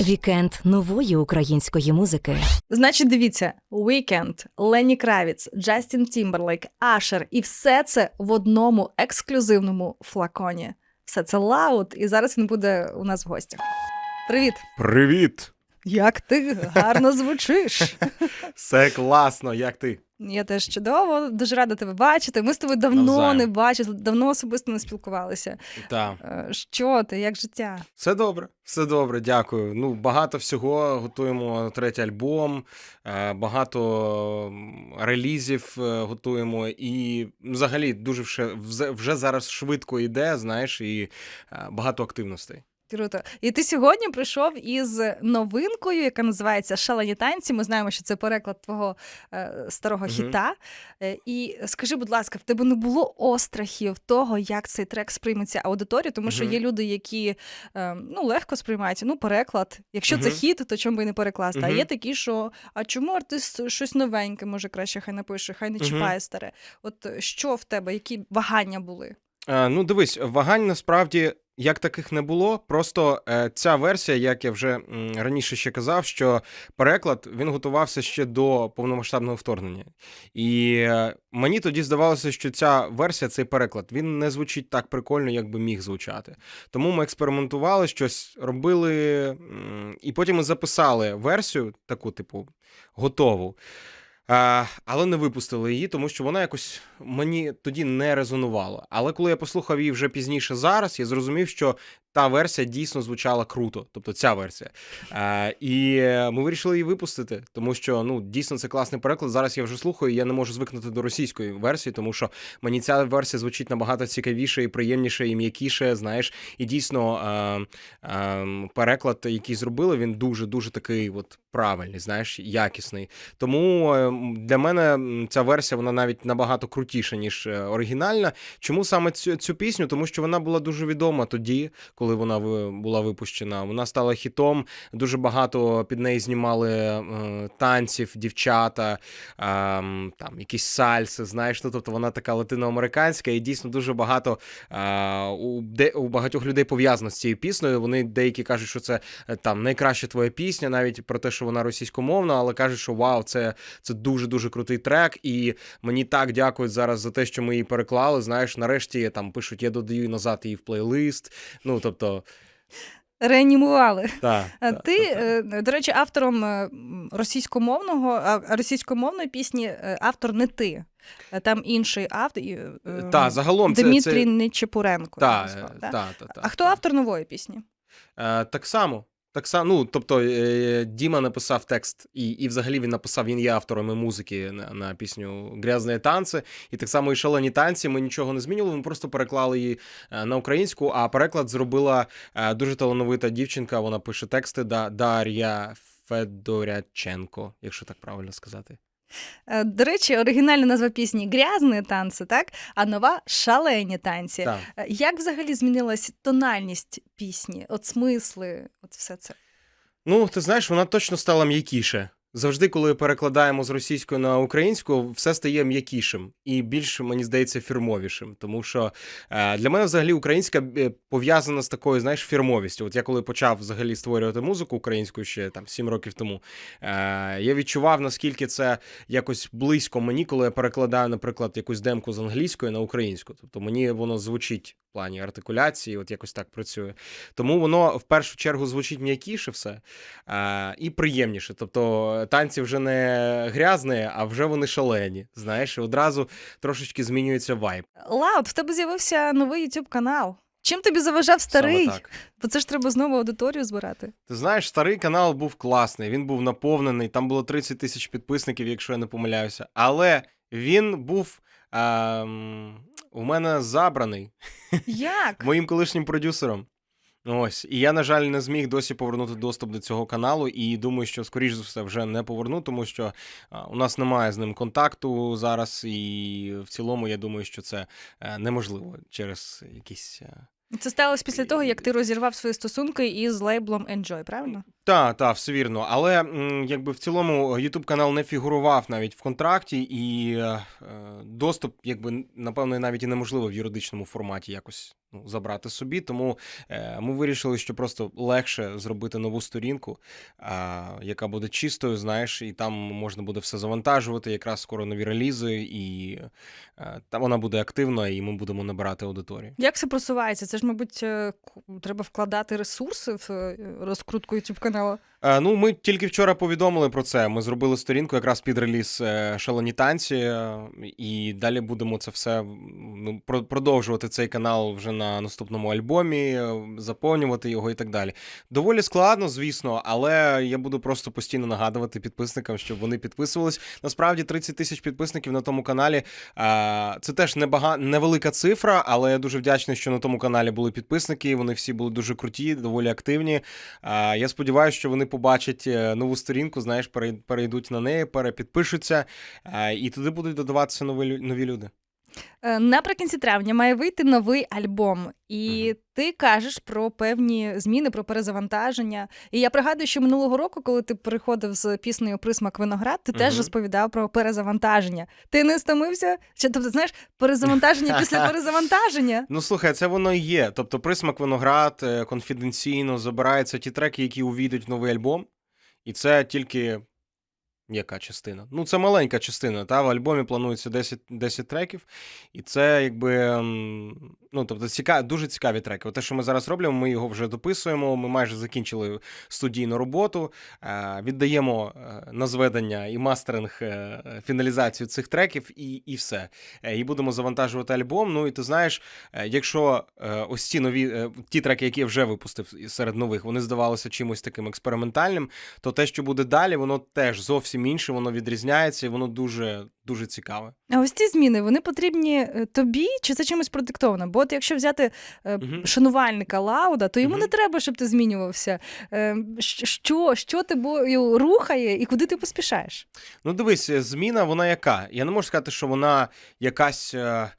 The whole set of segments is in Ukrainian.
Вікенд нової української музики. Значить, дивіться: Weekend, Лені Кравіц, Джастін Тімберлейк, Ашер, і все це в одному ексклюзивному флаконі. Все це лаут, і зараз він буде у нас в гостях. Привіт! Привіт! Як ти гарно звучиш? Все класно, як ти? Я теж чудово, дуже рада тебе бачити. Ми з тобою давно Навзаєм. не бачили, давно особисто не спілкувалися. Так. Е, Що ти, як життя? Все добре, все добре, дякую. Ну, багато всього. Готуємо третій альбом, е, багато релізів е, готуємо, і взагалі дуже вже, вже- зараз швидко йде, знаєш, і багато активностей. Круто. І ти сьогодні прийшов із новинкою, яка називається Шалені танці. Ми знаємо, що це переклад твого е, старого хіта. Е, і скажи, будь ласка, в тебе не було острахів того, як цей трек сприйметься аудиторією? Тому що є люди, які е, ну, легко сприймають ну, переклад. Якщо це хіт, то чому би і не перекласти? А є такі, що а чому артист щось новеньке, може краще хай напише, хай не чіпає старе. От е, що в тебе, які вагання були? Е, ну, дивись, вагань насправді як таких не було. Просто е, ця версія, як я вже раніше ще казав, що переклад він готувався ще до повномасштабного вторгнення. І е, мені тоді здавалося, що ця версія, цей переклад, він не звучить так прикольно, як би міг звучати. Тому ми експериментували, щось робили, і потім ми записали версію, таку, типу, готову. А, але не випустили її, тому що вона якось мені тоді не резонувала. Але коли я послухав її вже пізніше зараз, я зрозумів, що та версія дійсно звучала круто, тобто ця версія. А, і е, ми вирішили її випустити, тому що ну дійсно це класний переклад. Зараз я вже слухаю, і я не можу звикнути до російської версії, тому що мені ця версія звучить набагато цікавіше і приємніше, і м'якіше. Знаєш, і дійсно е, е, переклад, який зробили, він дуже дуже такий, от правильний, знаєш, якісний. Тому е, для мене ця версія вона навіть набагато крутіша, ніж е, оригінальна. Чому саме цю, цю пісню? Тому що вона була дуже відома тоді, вона була випущена. Вона стала хітом. Дуже багато під неї знімали е, танців, дівчата, е, там якісь сальси. Знаєш, ну тобто вона така латиноамериканська, і дійсно дуже багато е, у, де, у багатьох людей пов'язано з цією піснею. Вони деякі кажуть, що це там найкраща твоя пісня, навіть про те, що вона російськомовна, але кажуть, що вау, це, це дуже дуже крутий трек. І мені так дякують зараз за те, що ми її переклали. Знаєш, нарешті там пишуть, я додаю назад її в плейлист. Ну тобто, Реанімували. так. Ти, та. до речі, автором е, російськомовного російськомовної пісні е, автор не ти. Е, Там інший автор. е, Та, загалом Дмитрій це... Нечепуренко. Та, та, та, та, А хто автор нової пісні? Е, так само. Так само, ну тобто е, Діма написав текст, і, і взагалі він написав, він є авторами музики на, на пісню Грязні танці. І так само і шалені танці. Ми нічого не змінювали. Ми просто переклали її е, на українську. А переклад зробила е, дуже талановита дівчинка. Вона пише тексти да, Дар'я Федоряченко, якщо так правильно сказати. Е, До речі, оригінальна назва пісні Грязні танці, так? А нова шалені танці. Так. Е, Як взагалі змінилась тональність пісні? От смисли, от все це. Ну, ти знаєш, вона точно стала м'якіше. Завжди, коли перекладаємо з російської на українську, все стає м'якішим і більш, мені здається, фірмовішим. Тому що е, для мене взагалі українська е, пов'язана з такою, знаєш, фірмовістю. От я коли почав взагалі створювати музику українську ще там сім років тому, е, я відчував, наскільки це якось близько мені, коли я перекладаю, наприклад, якусь демку з англійської на українську. Тобто мені воно звучить плані артикуляції, от якось так працює. Тому воно в першу чергу звучить м'якіше все е, і приємніше. Тобто танці вже не грязні, а вже вони шалені. Знаєш, і одразу трошечки змінюється вайб. Лаут, в тебе з'явився новий YouTube канал. Чим тобі заважав старий? Саме так. Бо це ж треба знову аудиторію збирати. Ти знаєш, старий канал був класний, він був наповнений, там було 30 тисяч підписників, якщо я не помиляюся. Але він був ем, у мене забраний Як? моїм колишнім продюсером. Ось, і я, на жаль, не зміг досі повернути доступ до цього каналу, і думаю, що скоріш за все вже не поверну, тому що у нас немає з ним контакту зараз, і в цілому я думаю, що це е, неможливо через якісь. е, Це сталося після того, як ти розірвав свої стосунки із лейблом Enjoy, правильно? Так, так, все вірно. Але якби в цілому YouTube канал не фігурував навіть в контракті, і е, е, доступ, якби напевно, навіть і неможливо в юридичному форматі якось ну, забрати собі. Тому е, ми вирішили, що просто легше зробити нову сторінку, а, яка буде чистою, знаєш, і там можна буде все завантажувати. Якраз скоро нові релізи, і е, там вона буде активна, і ми будемо набирати аудиторію. Як все просувається? Це ж, мабуть, е, треба вкладати ресурси в е, розкрутку youtube каналу. Е, Ну, ми тільки вчора повідомили про це. Ми зробили сторінку якраз під реліз е, шалені танці, е, і далі будемо це все ну, про- продовжувати цей канал вже на наступному альбомі, е, заповнювати його і так далі. Доволі складно, звісно, але я буду просто постійно нагадувати підписникам, щоб вони підписувались. Насправді 30 тисяч підписників на тому каналі. Це теж небага... невелика цифра, але я дуже вдячний, що на тому каналі були підписники. Вони всі були дуже круті, доволі активні. Я сподіваюся, що вони побачать е, нову сторінку, знаєш, перей- перейдуть на неї, перепідпишуться, і туди будуть додаватися нові, нові люди. Е, Наприкінці травня має вийти новий альбом, і Мгм. ти кажеш про певні зміни, про перезавантаження. І я пригадую, що минулого року, коли ти приходив з піснею Присмак виноград, ти теж Мгм. розповідав про перезавантаження. Ти не стомився? Чи тобто, знаєш, перезавантаження після перезавантаження? Ну слухай, це воно і є. Тобто, присмак виноград е, конфіденційно забираються ті треки, які увійдуть в новий альбом, і це тільки. Яка частина? Ну, це маленька частина. Та в альбомі планується 10, 10 треків, і це якби ем, ну, тобто, ціка, дуже цікаві треки. Те, що ми зараз робимо, ми його вже дописуємо. Ми майже закінчили студійну роботу. Е, віддаємо е, на зведення і мастеринг е, фіналізацію цих треків, і, і все. І будемо завантажувати альбом. Ну і ти знаєш, якщо ось ці нові ті треки, які я вже випустив серед нових, вони здавалися чимось таким експериментальним, то те, що буде далі, воно теж зовсім інше, воно відрізняється, і воно дуже дуже цікаве. А ось ці зміни вони потрібні е, тобі, чи це чимось продиктовано? Бо от якщо взяти е, Мгм. шанувальника Лауда, то йому Мгм. не треба, щоб ти змінювався. Е, Що, що тобою рухає і куди ти поспішаєш? Ну, дивись, е, зміна, вона яка? Я не можу сказати, що вона якась. е,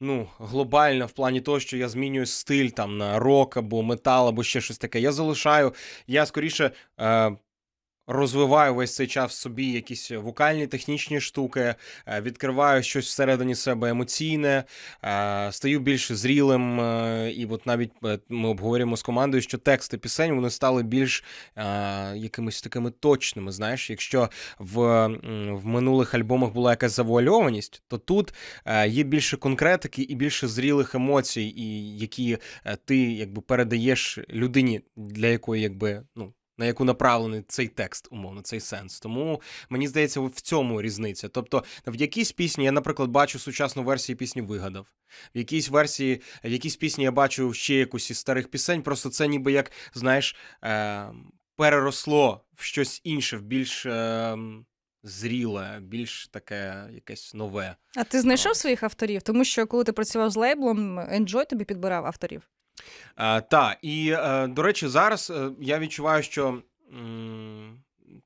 Ну, глобальна в плані того, що я змінюю стиль там на рок або метал, або ще щось таке. Я залишаю, я скоріше е, розвиваю весь цей час в собі якісь вокальні технічні штуки, е, відкриваю щось всередині себе емоційне, е, стаю більш зрілим. е, І от навіть ми обговорюємо з командою, що тексти пісень вони стали більш якимись такими точними. Знаєш, якщо в, в минулих альбомах була якась завуальованість, то тут є більше конкретики і більше зрілих емоцій, і які ти якби передаєш людині, для якої якби ну. На яку направлений цей текст, умовно, цей сенс. Тому мені здається, в цьому різниця. Тобто, в якійсь пісні я, наприклад, бачу сучасну версію пісні вигадав. В якійсь версії, в якійсь пісні я бачу ще якусь із старих пісень. Просто це ніби як, знаєш, е, переросло в щось інше, в більш е, зріле, більш таке якесь нове. А ти знайшов своїх авторів? Тому що коли ти працював з лейблом, Enjoy тобі підбирав авторів. Е, та, і е, до речі, зараз е, я відчуваю, що.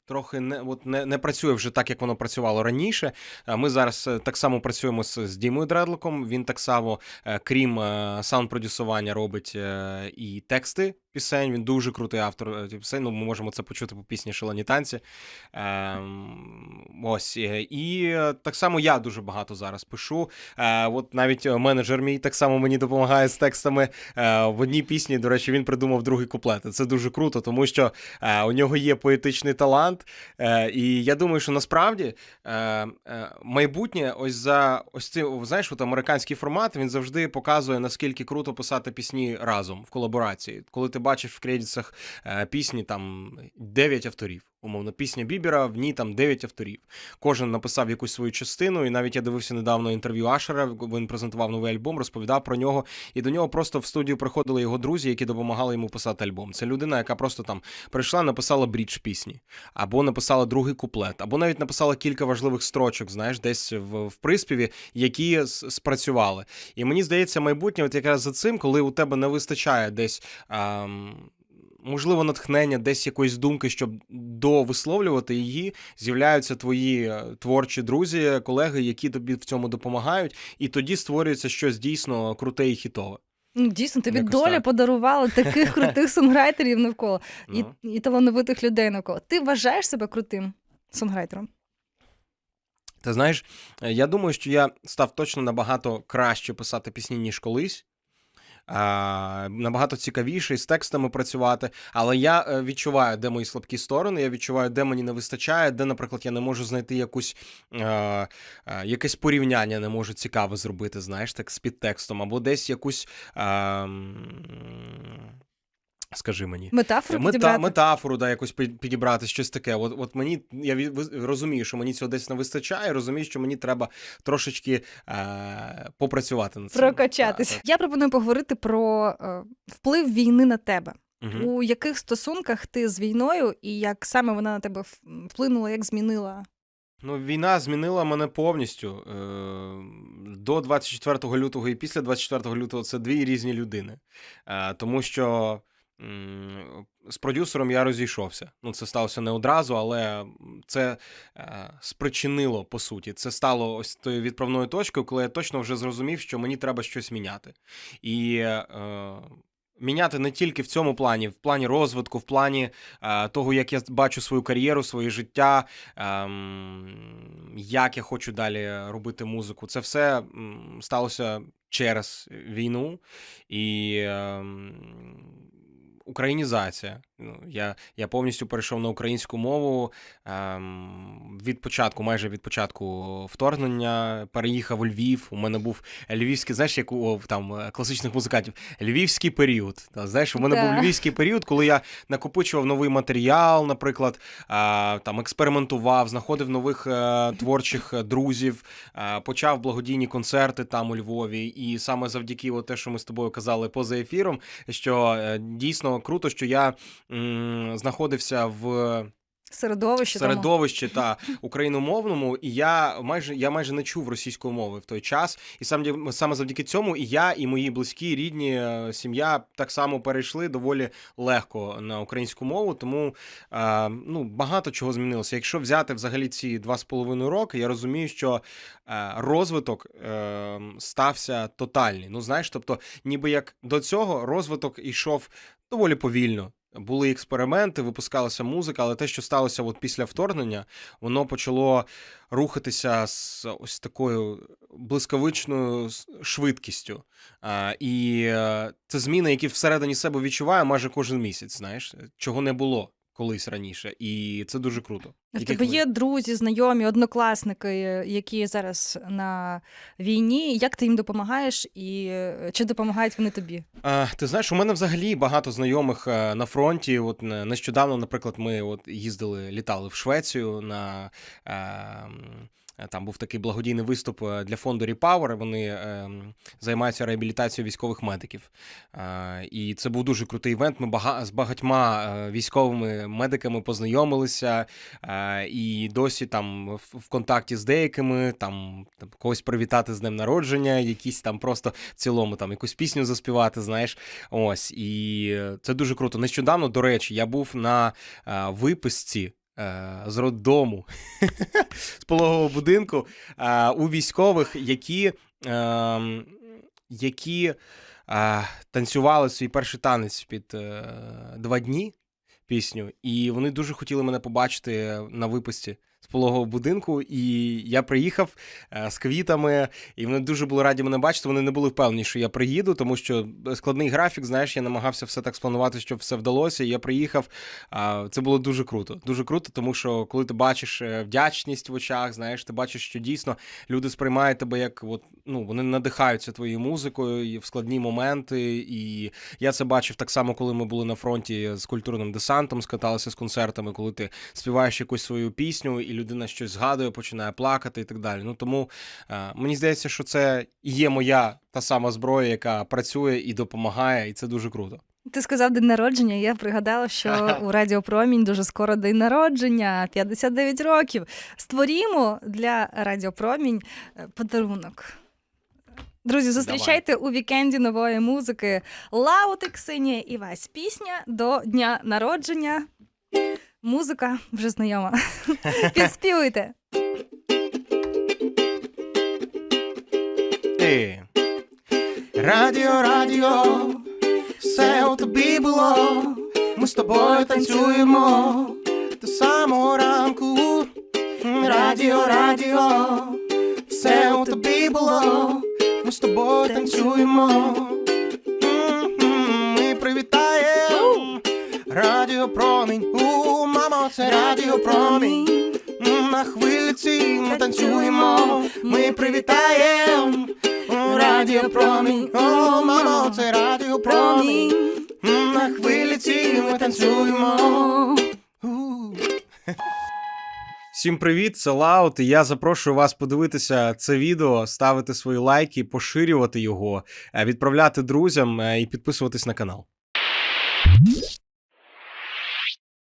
Трохи не от не, не працює вже так, як воно працювало раніше. Ми зараз так само працюємо з, з Дімою Дредлоком. Він так само, крім саунд-продюсування, робить і тексти пісень. Він дуже крутий автор е, пісень. Ну, ми можемо це почути по пісні Шалені танці. Ем, Ось е, і е, так само я дуже багато зараз пишу. Е, От навіть менеджер мій так само мені допомагає з текстами. Е, В одній пісні, до речі, він придумав другий куплет. Це дуже круто, тому що е, у нього є поетичний талант. Е, І я думаю, що насправді е, е, майбутнє, ось за ось цей, знаєш, от американський формат він завжди показує, наскільки круто писати пісні разом в колаборації. Коли ти бачиш в кредитах е, пісні там 9 авторів. Умовно, пісня Бібера, в ній там 9 авторів. Кожен написав якусь свою частину, і навіть я дивився недавно інтерв'ю Ашера. Він презентував новий альбом, розповідав про нього. І до нього просто в студію приходили його друзі, які допомагали йому писати альбом. Це людина, яка просто там прийшла, написала брідж пісні, або написала другий куплет, або навіть написала кілька важливих строчок, знаєш, десь в, в приспіві, які спрацювали. І мені здається, майбутнє, от якраз за цим, коли у тебе не вистачає десь. ам, Можливо, натхнення десь якоїсь думки, щоб довисловлювати її, з'являються твої е, творчі друзі, колеги, які тобі в цьому допомагають, і тоді створюється щось дійсно круте і хітове. Ну, дійсно, тобі Якось доля так. подарувала таких крутих сонграйтерів навколо і, Ну. і талановитих людей навколо. Ти вважаєш себе крутим сонграйтером? Ти знаєш, е, я думаю, що я став точно набагато краще писати пісні, ніж колись. Набагато цікавіше і з текстами працювати. Але я е, відчуваю, де мої слабкі сторони, я відчуваю, де мені не вистачає, де, наприклад, я не можу знайти якусь, е, е, якесь порівняння, не можу цікаве зробити, знаєш, так з підтекстом, або десь якусь. Скажи мені. Метафору Мета, підібрати? метафору, да, якось підібрати, щось таке. От, от мені я від- розумію, що мені цього десь не вистачає, розумію, що мені треба трошечки е, попрацювати над цим. Прокачатись. Я пропоную поговорити про е, вплив війни на тебе. Угу. У яких стосунках ти з війною і як саме вона на тебе вплинула, як змінила? Ну, війна змінила мене повністю. Е, До 24 лютого і після 24 лютого це дві різні людини. Е, Тому що з продюсером я розійшовся. Ну, це сталося не одразу, але це е, спричинило по суті. Це стало ось тою відправною точкою, коли я точно вже зрозумів, що мені треба щось міняти. І е, міняти не тільки в цьому плані, в плані розвитку, в плані е, того, як я бачу свою кар'єру, своє життя, ем, як я хочу далі робити музику. Це все сталося через війну і ем, українізація. Ну, я, я повністю перейшов на українську мову ем, від початку, майже від початку вторгнення. Переїхав у Львів. У мене був львівський, знаєш, як у там е, класичних музикантів, львівський період. Та, знаєш, у мене Да. був львівський період, коли я накопичував новий матеріал, наприклад, а, там експериментував, знаходив нових е, творчих е, друзів, е, почав благодійні концерти там у Львові. І саме завдяки те, що ми з тобою казали поза ефіром, що е, дійсно круто, що я м, знаходився в Середовище тому? середовищі та україномовному, і я майже я майже не чув російської мови в той час. І сам саме завдяки цьому і я, і мої близькі, рідні, е, сім'я так само перейшли доволі легко на українську мову. Тому е, ну багато чого змінилося. Якщо взяти взагалі ці два з половиною роки, я розумію, що е, розвиток е, стався тотальний. Ну знаєш, тобто, ніби як до цього розвиток йшов доволі повільно. Були експерименти, випускалася музика, але те, що сталося от після вторгнення, воно почало рухатися з ось такою блискавичною швидкістю. І е, це зміни, які всередині себе відчуває майже кожен місяць, знаєш, чого не було колись раніше. І це дуже круто. В Яких тебе ви- є друзі, знайомі, однокласники, е, які зараз на війні. Як ти їм допомагаєш, і е, чи допомагають вони тобі? А, ти знаєш, у мене взагалі багато знайомих е, на фронті. От не- нещодавно, наприклад, ми от їздили, літали в Швецію на. е, м, Там був такий благодійний виступ е, для фонду Repower. Вони е, займаються реабілітацією військових медиків. Е, і це був дуже крутий івент. Ми з багатьма е, військовими медиками познайомилися. Е, і досі там в, контакті з деякими, там, когось привітати з днем народження, якісь там просто в цілому там якусь пісню заспівати, знаєш. Ось, і е, це дуже круто. Нещодавно, до речі, я був на е, виписці. Е, З роддому з пологового будинку е, у військових, які, е, які е, танцювали свій перший танець під два дні пісню, і вони дуже хотіли мене побачити на випусті з пологового будинку. І я приїхав е, з квітами, і вони дуже були раді мене бачити. Вони не були впевнені, що я приїду, тому що складний графік, знаєш, я намагався все так спланувати, щоб все вдалося. І я приїхав. Це було дуже круто. Дуже круто, тому що коли ти бачиш е, вдячність в очах, знаєш, ти бачиш, що дійсно люди сприймають тебе як от, ну, вони надихаються твоєю музикою і в складні моменти. І я це бачив так само, коли ми були на фронті з культурним десантом, скаталися з концертами, коли ти співаєш якусь свою пісню, і людина щось згадує, починає плакати і так далі. Ну тому е, мені здається, що це є моя та сама зброя, яка працює і допомагає, і це дуже круто. Ти сказав день народження. Я пригадала, що у Радіо Промінь дуже скоро день народження, 59 років. Створімо для Радіо Промінь е, подарунок. Друзі, зустрічайте у вікенді нової музики Лаути Ксенія і Вась. Пісня до дня народження. Музика вже знайома. Підспівуйте. Ти. Радіо, радіо, все у тобі було. Ми з тобою танцюємо до самого ранку. Радіо, радіо, все у тобі було. Ми з тобою танцюємо. Ми привітаємо. Радіо промінь. Мамо, це радіо промінь. На хвилиці ми танцюємо. Ми привітаємо. Радіо промінь. О, мамо, це радіо промінь. На хвилиці ми танцюємо. Всім привіт, це Лаут, і я запрошую вас подивитися це відео, ставити свої лайки, поширювати його, е, відправляти друзям е, і підписуватись на канал.